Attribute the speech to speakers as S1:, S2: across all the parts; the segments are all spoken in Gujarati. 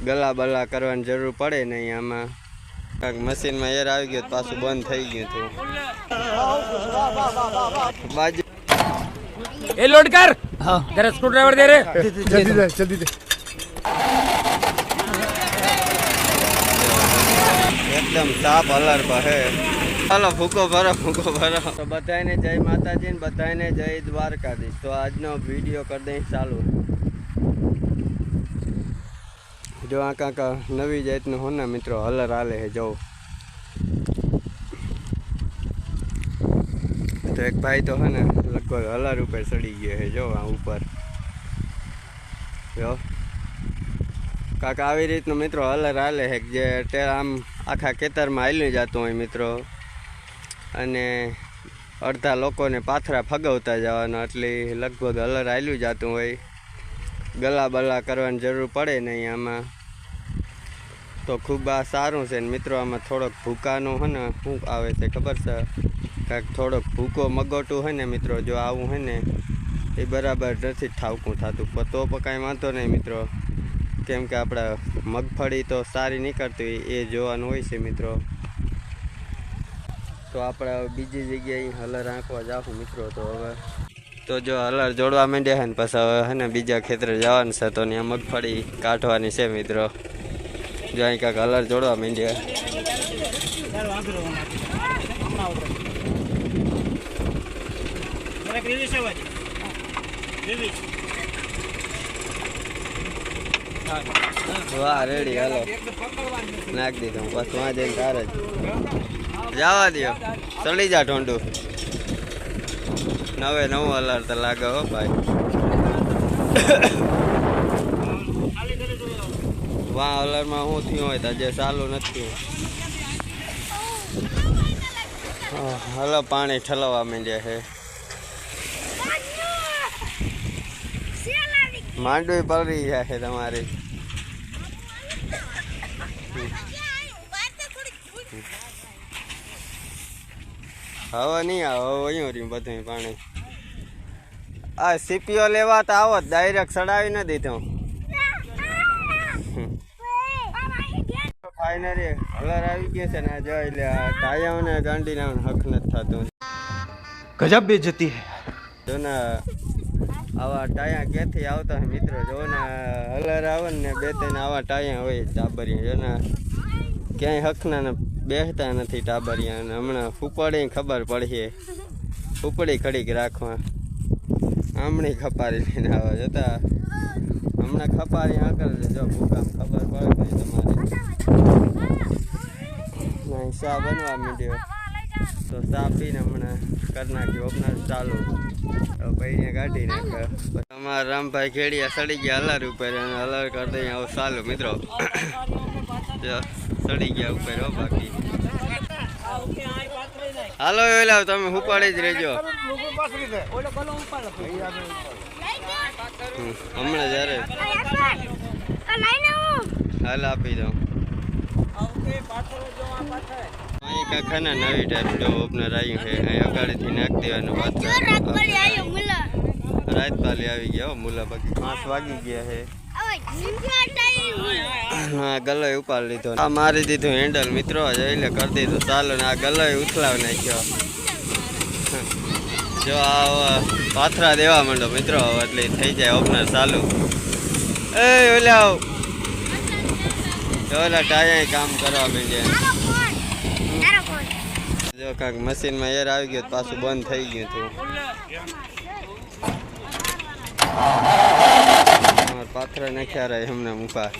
S1: गला बला करवानी ज़रूर पड़े नहीं आम मशीन में एर आ गए पास बंद थी गए तो
S2: ए लोड कर हाँ स्क्रू ड्राइवर दे रहे
S3: जल्दी दे जल्दी दे
S1: एकदम साफ़ अलर बहे चलो फूको भरो फूको भरो तो बताए जय माता जी बताए जय द्वारका दी तो आज ना वीडियो कर दें चालू જો આ કાંક નવી જાતનું હો મિત્રો, હલર હાલે છે, જો. તો એક ભાઈ તો હે ને લગભગ હલર ઉપર ચડી ગયો છે, જો આ ઉપર. જો. કાંક આવી રીતનું મિત્રો હલર હાલે છે, જે આમ આખા ખેતરમાં હાલી જતું હોય મિત્રો. અને અડધા લોકોને પાથરા ફગવતા જવાના, એટલે લગભગ હલર હાલ્યું જતું હોય. ગલા બલા કરવાની જરૂર પડે નહીં આમાં. તો ખૂબ આ સારું છે ને મિત્રો, આમાં થોડોક ભૂકાનું હોય ને, શું આવે છે ખબર છે? કાંઈક થોડોક ભૂકો મગોટું હોય ને મિત્રો, જો આવું હોય ને, એ બરાબર નથી ઠાવકું થતું. પણ તો કાંઈ વાંધો નહીં મિત્રો. કેમ કે આપણે મગફળી તો સારી નીકળતી એ જોવાનું હોય છે મિત્રો. તો આપણે બીજી જગ્યાએ હલર આંકવા જાઉં મિત્રો, તો હવે તો જો હલર જોડવા માંડ્યા હે ને, પછી હવે હે ને બીજા ખેતરે જવાનું છે, તો ત્યાં મગફળી કાઢવાની છે મિત્રો. જો. અહીં કાંઈક હલર જોડવા માંડ્યા વાહ રેડી હાલો. નાખ દીધું બસ વાં જઈને તારે જવા દો ચડી જા ઢોંડું નવે નવું અલર્ટ તો લાગે હો ભાઈ. વાં અલરમાં શું થયું હોય તો જે ચાલુ નથી હા, હાલો પાણી ઠલવવા માંડ્યા છે. માંડવી પડી જાય છે તમારી. હવે નહીં આવે હવે અહીંયા રહ્યું બધું પાણી. આ સીપીઓ લેવા તો આવો ડાયરેક્ટ સડાવી ન દીધું. ફાઇનરી હલર આવી ગયા છે ને જો એટલે કાયા ને ગાંડી ના હક નથી થતો.
S3: ગજબ બે જતી હે.
S1: જો ને આવા ટાયા ક્યાંથી આવતા મિત્રો? જો ને હલર આવે ને બે ત્રણ આવા ટાયા હોય ટાબરિયા. જો ને ક્યાંય હકના ને બેસતા નથી ટાબરિયા. અને હમણાં ફૂપડે ખબર પડશે ફૂપડી ખડીક રાખવા. આમણી ખપારી લઈને આવા. જતા હમણાં ખપારી આગળ જો ભૂકામ ખબર પડે તમારે શા બનવા માંડ્યો તો ચા પીને હમણાં કરી નાખ્યું ઓપનર ચાલુ હવે પૈને કાઢી નાખ્યો અમારા રામભાઈ ખેડિયા સડી ગયા હલાર ઉપર અને હલાર કરી દઈએ હવે ચાલુ મિત્રો સડી ગયા ઉપર હો બાકી હાલો એલા તમે ઉપાડી જ રહેજો હમણાં જ્યારે હાલ આપી દઉં. અહીં કાંખા ના નવી ટાઈપ જો ઓપનર છે. અહીં અગાડીથી નાખી દેવાનું વાત રાત પાલી આવી ગયા મુલા બાકી પાંચ વાગી ગયા છે. હા, ગલોય ઉપાડી લીધો. આ મારી દીધું હેન્ડલ મિત્રો જઈ લે, કરી દીધું. ચાલો ને આ ગલોય ઉથલાવી નાખ્યો. જો આ પાથરા દેવા માંડો મિત્રો એટલે થઈ જાય ઓપનર ચાલુ. એ, ઓલા ઓલા ટાયા કામ કરવા માંડ્યા. જો કાંક મશીનમાં એર આવી ગયો પાછું બંધ થઈ ગયું હતું. પાથરા નાખ્યા રહે હમણાં મૂકા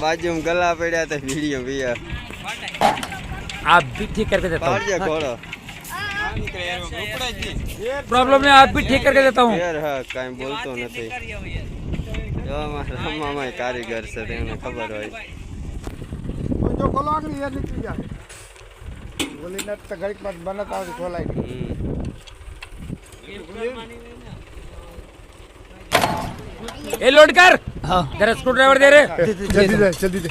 S1: બાજુમાં ગલા પડ્યા તો વીડિયો ભૈયા
S2: आप भी ठीक करके देता
S1: પાડજે
S2: हूँ
S1: ઘોડો
S2: प्रॉब्लम है आप भी ठीक करके देता हूँ
S1: યાર હા કાંઈ બોલતો નથી જો અમારા રમવામાં કારીગર છે તેમને ખબર હોય
S3: जो खोलो आगे ये निकल जाए बोली ना तो घड़ी पास बनत आवे खोलाई
S1: હમ.
S2: ए लोड कर जरा स्क्रू ड्राइवर दे रे
S3: जल्दी दे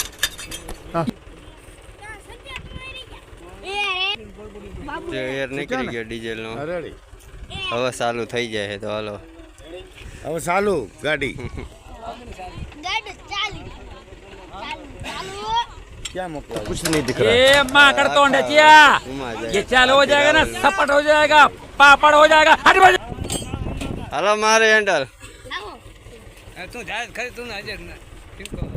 S3: जल्दी दे
S1: જે એર નીકળી ગયો ડીઝલનો
S3: रेडी
S1: હવે ચાલુ થઈ જાય છે તો હાલો
S3: હવે ચાલુ ગાડી
S4: ગાડી ચાલી ચાલુ ચાલુ
S3: ક્યાં મોકલા
S5: कुछ नहीं दिख
S2: ये माँ कर तो नचिया
S1: ઘુમા જાય.
S2: ये चालू हो जाएगा ना सपट हो जाएगा पापड़ हो जाएगा हट बज
S1: હાલો મારે હેન્ડલ
S4: આવો
S6: તું જાય ખરી તું આજે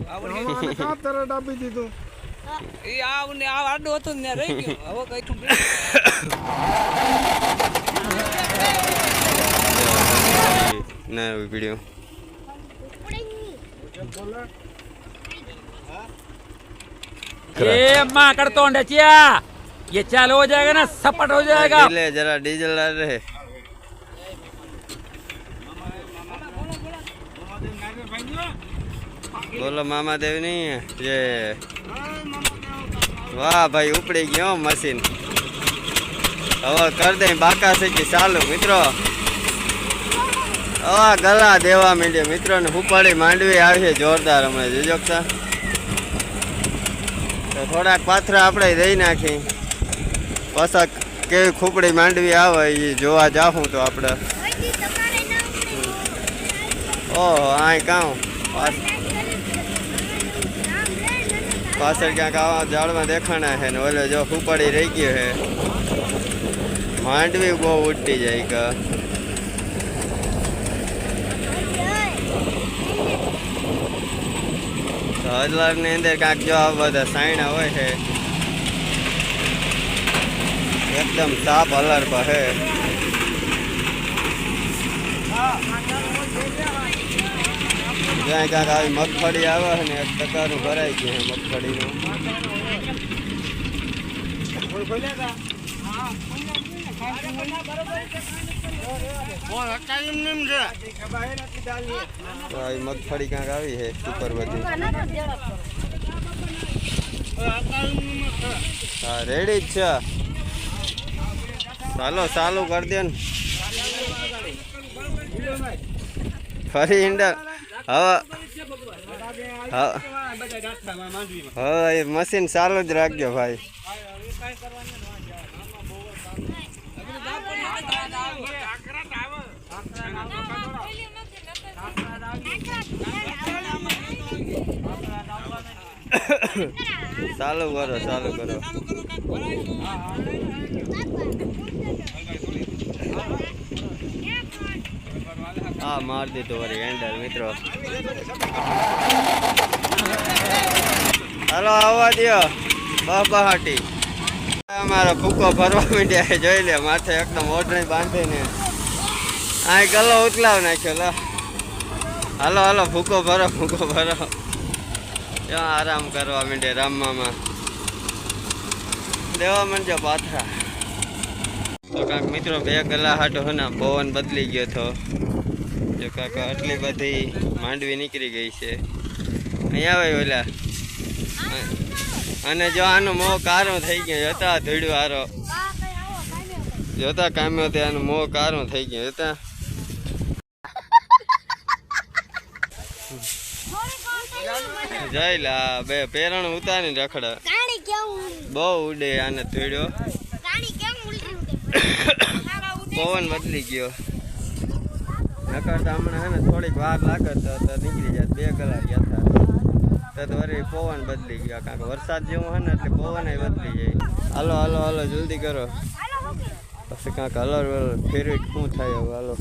S6: આવડે
S3: આને કાં તરત આપી દીધું
S6: એ આ ને આ આડું હતું ને રહી ગયું હવે કઈ
S1: ના વિડીયો
S2: ये माँ कर तो नचिया ये चालू हो जाएगा ना सपट हो जाएगा
S1: ડીલે જરા ડીઝલ રહે બોલો મામાદેવ ની જે વાહ ભાઈ ઉપડી ગયો મશીન હવે કર દે બાકા શીખી ચાલુ મિત્રો. હવે ગલા દેવા માંડ્યો મિત્રો ને ઉપાડી માંડવી આવી જોરદાર હમણાં જોજો તો થોડાક પાથરા આપણે દઈ નાખી. પાછા કેવી ખુપડી માંડવી આવે એ જોવા જાઉં તો આપણે. ઓહો આય કાઉ? પાછ- પાછળ ક્યાંક આવા ઝાડમાં દેખાણા છે ને ઓલો જો ખુપડી રહી ગયો છે. માંડવી બહુ ઉડતી જાય કે. હજલારની અંદર કાંક જો આ બધા સાયણા હોય છે. એકદમ સાફ હલર પર છે. જ્યાં ક્યાંક આવી મગફળી આવે ને એક ટકાનું ભરાઈ ગયું છે મગફળીનું. મગફળી ક્યાંક આવી છે? સુપર બધી. હા રેડી જ છે. ચાલો, ચાલુ કરી દે ફરી ઈંડા હા. એ મશીન ચાલુ જ રાખજો ભાઈ. ચાલુ કરો ચાલુ કરો. હા, માર દીધું વળી હેન્ડલ મિત્રો. હાલો, આવવા દ્યો. બહાટી. અમારો ફૂકો ભરવા માંડ્યા જોઈ લે, માથે એકદમ ઓઢણી બાંધીને. આ ગલો ઉતલાવ નાખ્યો, લો. હાલો હાલો ફૂકો ભરો ફૂકો ભરો. ત્યાં આરામ કરવા માંડે રામમામાં દેવા મંજો પાથરા. તો કાંક મિત્રો, બે ગલા હાટો હે ને પવન બદલી ગયો તો. જો કાંક આટલી બધી માંડવી નીકળી ગઈ છે. અહીંયા આવે ઓલા. અને જો આનો મોહ કારો થઈ ગયો જોતા ધોડ્યું હારો. જોતા કામ્યો તે આનો મોહ કારો થઈ ગયો જોતા જઈ લા બે પેરણ ઉતારી રખડે. બહુ ઉડે આને ધોડ્યો પવન બદલી ગયો. નકર તો હમણાં હે ને થોડીક વાર લાગે તો નીકળી જાય બે કલાક ગયા હતા તો તો વળી પવન બદલી ગયો કારણ કે વરસાદ જેવું હે ને એટલે પવન બદલી જાય હાલો હાલો હાલો જલ્દી કરો. પછી કાંક હલર વલર ફેરવી શું થાય હવે હાલો.